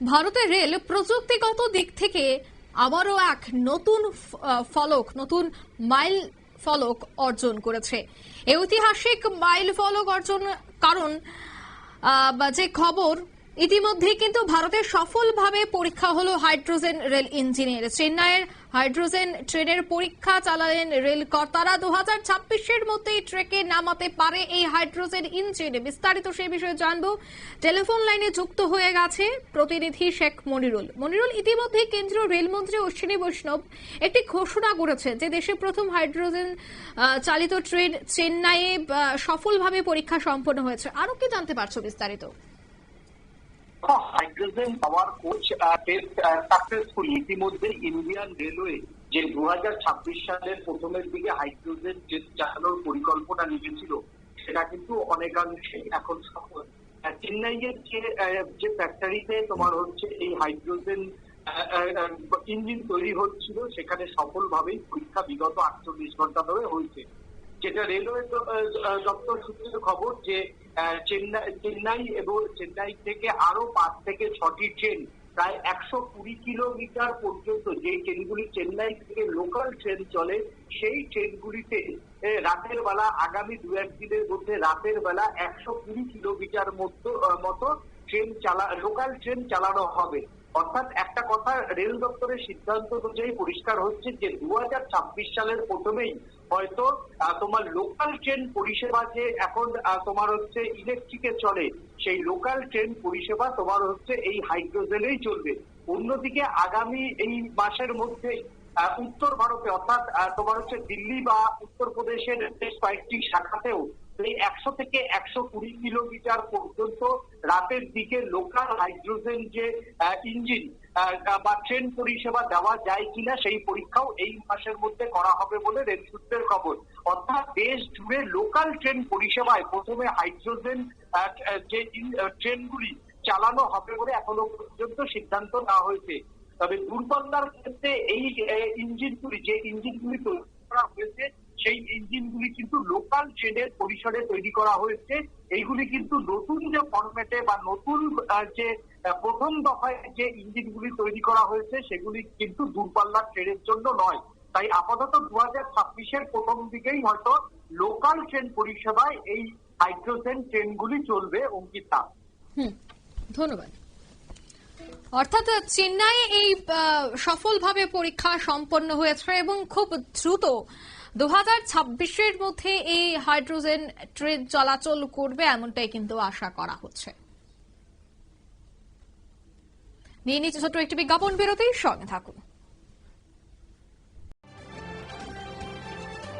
ভারতের রেল প্রযুক্তিগত দিক থেকে আবারও এক নতুন ফলক, নতুন মাইল ফলক অর্জন করেছে। ঐতিহাসিক মাইল ফলক অর্জন কারণ যে খবর ইতিমধ্যে কিন্তু ভারতে সফলভাবে পরীক্ষা হলো হাইড্রোজেন রেল ইঞ্জিনের। চেন্নাইয়ের হাইড্রোজেন ট্রেনের পরীক্ষা চালালেন রেল কর্তারা দু হাজার ছাব্বিশের মধ্যেই ট্রেকে নামাতে পারে এই হাইড্রোজেন ইঞ্জিন। বিস্তারিত সেই বিষয়ে জানব। টেলিফোন লাইনে যুক্ত হয়ে গেছে প্রতিনিধি শেখ মনিরুল। মনিরুল ইতিমধ্যে কেন্দ্রীয় রেলমন্ত্রী অশ্বিনী বৈষ্ণব একটি ঘোষণা করেছে যে দেশে প্রথম হাইড্রোজেন চালিত ট্রেন চেন্নাইয়ে সফলভাবে পরীক্ষা সম্পন্ন হয়েছে। আরও কি জানতে পারছ বিস্তারিত? Hydrogen power coach test successful ইতিমধ্যে ইন্ডিয়ান রেলওয়ে যে দুই হাজার ছাব্বিশ সালের প্রথমের দিকে হাইড্রোজেন টেস্ট চালানোর পরিকল্পনা নিয়েছিল, সেটা কিন্তু অনেকাংশে এখন সফল। চেন্নাইয়ের যে যে ফ্যাক্টরিতে তোমার হচ্ছে এই হাইড্রোজেন ইঞ্জিন তৈরি হচ্ছিল, সেখানে সফলভাবেই পরীক্ষা বিগত আটচল্লিশ ঘণ্টা ধরে হয়েছে। যেটা রেলওয়ে দপ্তর সূত্রে খবর যে চেন্নাই চেন্নাই এবং চেন্নাই থেকে আরও পাঁচ থেকে ছটি ট্রেন প্রায় একশো কুড়ি কিলোমিটার পর্যন্ত যে ট্রেনগুলি চেন্নাই থেকে লোকাল ট্রেন চলে, সেই ট্রেনগুলিতে রাতের বেলা, আগামী দু একদিনের মধ্যে রাতের বেলা একশো কুড়ি কিলোমিটার মতো ট্রেন চালা, লোকাল ট্রেন চালানো হবে। অর্থাৎ একটা কথা, রেল দপ্তরের সিদ্ধান্ত অনুযায়ী পরিষ্কার হচ্ছে যে দু হাজার ছাব্বিশ সালের প্রথমেই হয়তো তোমার লোকাল ট্রেন পরিষেবা যে এখন তোমার হচ্ছে ইলেকট্রিকে চলে, সেই লোকাল ট্রেন পরিষেবা তোমার হচ্ছে এই হাইড্রোজেনেই চলবে। অন্যদিকে আগামী এই মাসের মধ্যে উত্তর ভারতে অর্থাৎ তোমার হচ্ছে দিল্লি বা উত্তরপ্রদেশের বেশ কয়েকটি শাখাতেও এই একশো থেকে একশো কুড়ি কিলোমিটার পর্যন্ত রাতের দিকে লোকাল হাইড্রোজেন যে ইঞ্জিন বা ট্রেন পরিষেবা দেওয়া যায় কিনা সেই পরীক্ষাও এই মাসের মধ্যে করা হবে বলে রেল সূত্রের খবর। অর্থাৎ দেশ জুড়ে লোকাল ট্রেন পরিষেবায় প্রথমে হাইড্রোজেন যে ট্রেনগুলি চালানো হবে বলে এখনও পর্যন্ত সিদ্ধান্ত নেওয়া হয়েছে। তবে দূরপাল্লার ক্ষেত্রে এই ইঞ্জিনগুলি যে ইঞ্জিনগুলি তৈরি করা হয়েছে সেই ইঞ্জিনগুলি কিন্তু লোকাল ট্রেনের পরিসরে তৈরি করা হয়েছে। এইগুলি কিন্তু নতুন যে ফরম্যাটে বা নতুন যে প্রথম দফায় যে ইঞ্জিনগুলি তৈরি করা হয়েছে, সেগুলি কিন্তু দূরপাল্লার ট্রেনের জন্য নয়। তাই আপাতত দু হাজার ছাব্বিশের প্রথম দিকেই হয়তো লোকাল ট্রেন পরিষেবায় এই হাইড্রোজেন ট্রেনগুলি চলবে, অঙ্কিতা হুম, ধন্যবাদ। অর্থাৎ চেন্নাই এই সফলভাবে পরীক্ষা সম্পন্ন হয়েছে এবং খুব দ্রুত দু হাজার ছাব্বিশের মধ্যে এই হাইড্রোজেন ট্রেন চলাচল করবে এমনটাই কিন্তু আশা করা হচ্ছে। নিয়ে নিচ্ছে ছোট্ট একটি বিজ্ঞাপন বিরতির সঙ্গে থাকুন।